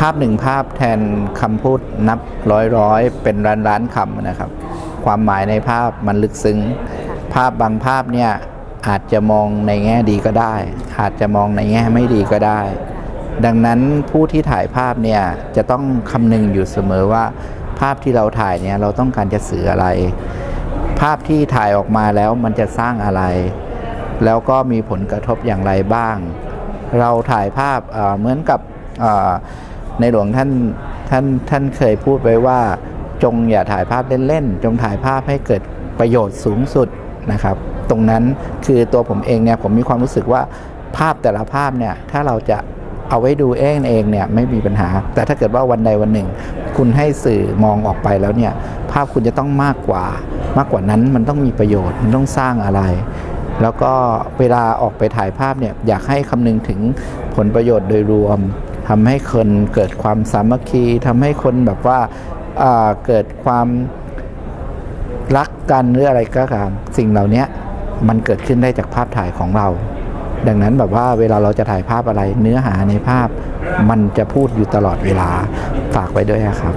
ภาพหนึ่งภาพแทนคำพูดนับร้อยร้อยเป็นล้านล้านคำนะครับ ความหมายในภาพมันลึกซึ้ง ภาพบางภาพเนี่ยอาจจะมองในแง่ดีก็ได้ อาจจะมองในแง่ไม่ดีก็ได้ ดังนั้นผู้ที่ถ่ายภาพเนี่ยจะต้องคำนึงอยู่เสมอว่า ภาพที่เราถ่ายเนี่ยเราต้องการจะสื่ออะไร ภาพที่ถ่ายออกมาแล้วมันจะสร้างอะไร แล้วก็มีผลกระทบอย่างไรบ้าง เราถ่ายภาพเอ่อเหมือนกับเอ่อ ในหลวงท่านท่านท่านเคยพูดไว้ว่า จงอย่าถ่ายภาพเล่นๆจงถ่ายภาพให้เกิดประโยชน์สูงสุดนะครับ ตรงนั้นคือตัวผมเองเนี่ยผมมีความรู้สึกว่าภาพแต่ละภาพเนี่ยถ้าเราจะเอาไว้ดูเองเองเนี่ยไม่มีปัญหา แต่ถ้าเกิดว่าวันใดวันหนึ่ง คุณให้สื่อมองออกไปแล้วเนี่ยภาพคุณจะต้องมากกว่า มากกว่านั้นมันต้องมีประโยชน์มันต้องสร้างอะไร แล้วก็เวลาออกไปถ่ายภาพเนี่ยอยากให้คำนึงถึงผลประโยชน์โดยรวม ทำให้คนเกิดความสามัคคีทำให้คนแบบว่าาเกิดความรักกันหรืออะไรก็ตามสิ่งเหล่านี้มันเกิดขึ้นได้จากภาพถ่ายของเรา ดังนั้นแบบว่าเวลาเราจะถ่ายภาพอะไรเนื้อหาในภาพ มันจะพูดอยู่ตลอดเวลาฝากไว้ด้วยครับ